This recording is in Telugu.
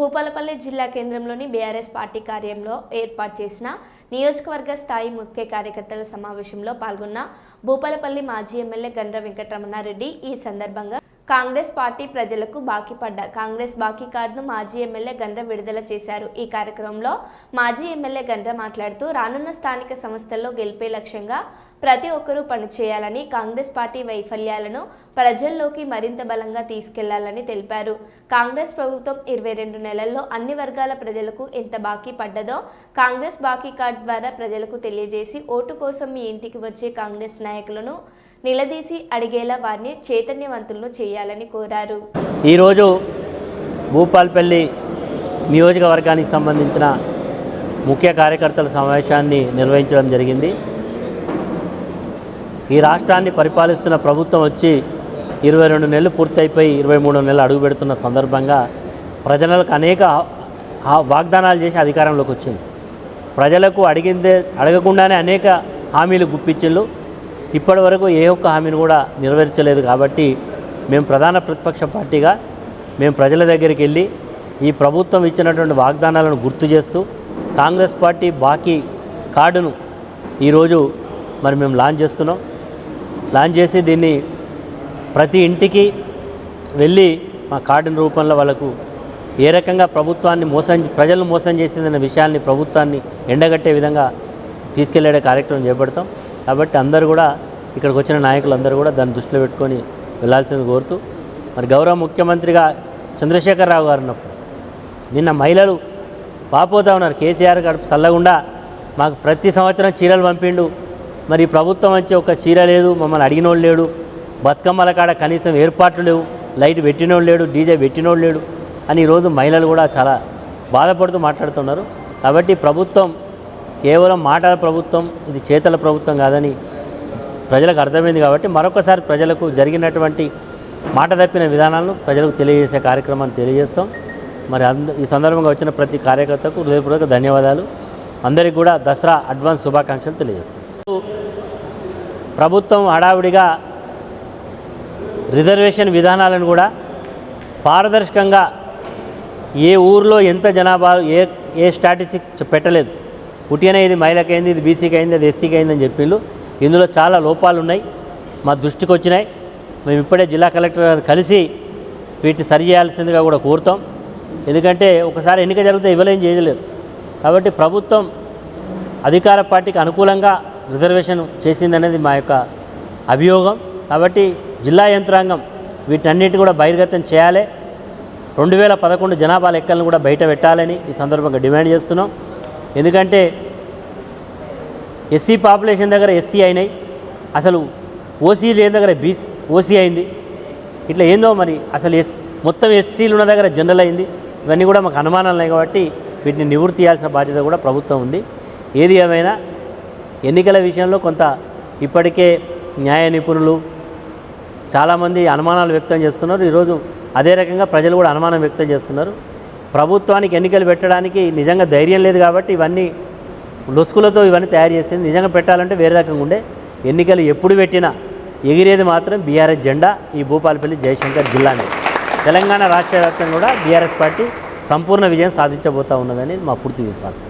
భూపాలపల్లి జిల్లా కేంద్రంలోని బీఆర్ఎస్ పార్టీ కార్యంలో ఏర్పాటు చేసిన నియోజకవర్గ స్థాయి ముఖ్య కార్యకర్తల సమావేశంలో పాల్గొన్న భూపాలపల్లి మాజీ ఎమ్మెల్యే గండ్ర వెంకటరమణారెడ్డి ఈ సందర్భంగా కాంగ్రెస్ పార్టీ ప్రజలకు బాకీ పడ్డ. కాంగ్రెస్ బాకీ కార్డును మాజీ ఎమ్మెల్యే గండ్ర విడుదల చేశారు. ఈ కార్యక్రమంలో మాజీ ఎమ్మెల్యే గండ్ర మాట్లాడుతూ రానున్న స్థానిక సంస్థల్లో గెలిపే లక్ష్యంగా ప్రతి ఒక్కరూ పనిచేయాలని కాంగ్రెస్ పార్టీ వైఫల్యాలను ప్రజల్లోకి మరింత బలంగా తీసుకెళ్ళాలని తెలిపారు. కాంగ్రెస్ ప్రభుత్వం ఇరవై రెండు నెలల్లో అన్ని వర్గాల ప్రజలకు ఎంత బాకీ పడ్డదో కాంగ్రెస్ బాకీ కార్డు ద్వారా ప్రజలకు తెలియజేసి ఓటు కోసం మీ ఇంటికి వచ్చే కాంగ్రెస్ నాయకులను నిలదీసి అడిగేలా వారిని చైతన్యవంతులను చేయాలని కోరారు. ఈరోజు భూపాల్పల్లి నియోజకవర్గానికి సంబంధించిన ముఖ్య కార్యకర్తల సమావేశాన్ని నిర్వహించడం జరిగింది. ఈ రాష్ట్రాన్ని పరిపాలిస్తున్న ప్రభుత్వం వచ్చి ఇరవై రెండు నెలలు పూర్తయిపోయి ఇరవై మూడు నెలలు అడుగు పెడుతున్న సందర్భంగా ప్రజలకు అనేక వాగ్దానాలు చేసి అధికారంలోకి వచ్చింది. ప్రజలకు అడిగిందే అడగకుండానే అనేక హామీలు గుప్పించిండ్రు ఇప్పటి వరకు ఏ ఒక్క హామీని కూడా నెరవేర్చలేదు కాబట్టి మేము ప్రధాన ప్రతిపక్ష పార్టీగా మేము ప్రజల దగ్గరికి వెళ్ళి ఈ ప్రభుత్వం ఇచ్చినటువంటి వాగ్దానాలను గుర్తు చేస్తూ కాంగ్రెస్ పార్టీ బాకీ కార్డును ఈరోజు మరి మేము లాంచ్ చేస్తున్నాం. లాంచ్ చేసి దీన్ని ప్రతి ఇంటికి వెళ్ళి మా కార్డుని రూపంలో వాళ్ళకు ఏ రకంగా ప్రభుత్వాన్ని మోసం ప్రజలను మోసం చేసిందనే విషయాన్ని ప్రభుత్వాన్ని ఎండగట్టే విధంగా తీసుకెళ్ళే కార్యక్రమం చేపడతాం. కాబట్టి అందరూ కూడా ఇక్కడికి వచ్చిన నాయకులు అందరూ కూడా దాన్ని దృష్టిలో పెట్టుకొని వెళ్ళాల్సింది కోరుతూ మరి గౌరవ ముఖ్యమంత్రిగా చంద్రశేఖరరావు గారు ఉన్నప్పుడు నిన్న మహిళలు పాపోతా ఉన్నారు. కేసీఆర్ గడుపు చల్లకుండా మాకు ప్రతి సంవత్సరం చీరలు పంపిండు. మరి ప్రభుత్వం వచ్చి ఒక చీర లేదు మమ్మల్ని అడిగినోడు లేడు. బతుకమ్మల కాడ కనీసం ఏర్పాట్లు లేవు. లైట్ పెట్టినోడు లేడు డీజే పెట్టినోడు లేడు అని ఈరోజు మహిళలు కూడా చాలా బాధపడుతూ మాట్లాడుతున్నారు. కాబట్టి ప్రభుత్వం కేవలం మాటల ప్రభుత్వం ఇది చేతల ప్రభుత్వం కాదని ప్రజలకు అర్థమైంది కాబట్టి మరొకసారి ప్రజలకు జరిగినటువంటి మాట తప్పిన విధానాలను ప్రజలకు తెలియజేసే కార్యక్రమాన్ని తెలియజేస్తాం. మరి అంద ఈ సందర్భంగా వచ్చిన ప్రతి కార్యకర్తకు హృదయపూర్వక ధన్యవాదాలు. అందరికీ కూడా దసరా అడ్వాన్స్ శుభాకాంక్షలు తెలియజేస్తాం. ప్రభుత్వం హడావిడిగా రిజర్వేషన్ విధానాలను కూడా పారదర్శకంగా ఏ ఊర్లో ఎంత జనాభా ఏ ఏ స్టాటిస్టిక్స్ పెట్టలేదు. ఉట్టిగానే ఇది మహిళకి అయింది ఇది బీసీకి అయింది అది ఎస్సీకి అయింది అని చెప్పిండ్రు ఇందులో చాలా లోపాలు ఉన్నాయి మా దృష్టికి వచ్చినాయి. మేము ఇప్పుడే జిల్లా కలెక్టర్ గారు కలిసి వీటిని సరి చేయాల్సిందిగా కూడా కోరుతాం. ఎందుకంటే ఒకసారి ఎన్నిక జరిగితే ఇవ్వలేం చేయలేరు. కాబట్టి ప్రభుత్వం అధికార పార్టీకి అనుకూలంగా రిజర్వేషన్ చేసిందనేది మా యొక్క అభియోగం. కాబట్టి జిల్లా యంత్రాంగం వీటన్నిటి కూడా బహిర్గతం చేయాలి. రెండు వేల పదకొండు జనాభా లెక్కలను కూడా బయట పెట్టాలని ఈ సందర్భంగా డిమాండ్ చేస్తున్నాం. ఎందుకంటే ఎస్సీ పాపులేషన్ దగ్గర ఎస్సీ అయినాయి. అసలు ఓసీ లేని దగ్గర బీసీ ఓసీ అయింది. ఇట్లా ఏందో మరి అసలు ఎస్ మొత్తం ఎస్సీలు ఉన్న దగ్గర జనరల్ అయింది. ఇవన్నీ కూడా మాకు అనుమానాలు ఉన్నాయి కాబట్టి వీటిని నివృత్తి చేయాల్సిన బాధ్యత కూడా ప్రభుత్వం ఉంది. ఏది ఏమైనా ఎన్నికల విషయంలో కొంత ఇప్పటికే న్యాయ నిపుణులు చాలామంది అనుమానాలు వ్యక్తం చేస్తున్నారు. ఈరోజు అదే రకంగా ప్రజలు కూడా అనుమానం వ్యక్తం చేస్తున్నారు. ప్రభుత్వానికి ఎన్నికలు పెట్టడానికి నిజంగా ధైర్యం లేదు కాబట్టి ఇవన్నీ లొసుకులతో ఇవన్నీ తయారు చేసింది. నిజంగా పెట్టాలంటే వేరే రకంగా ఉండే. ఎన్నికలు ఎప్పుడు పెట్టినా ఎగిరేది మాత్రం బీఆర్ఎస్ జెండా ఈ భూపాలపల్లి జయశంకర్ జిల్లానే తెలంగాణ రాష్ట్ర వ్యాప్తంగా కూడా బీఆర్ఎస్ పార్టీ సంపూర్ణ విజయం సాధించబోతా ఉన్నదని మా పూర్తి విశ్వాసం.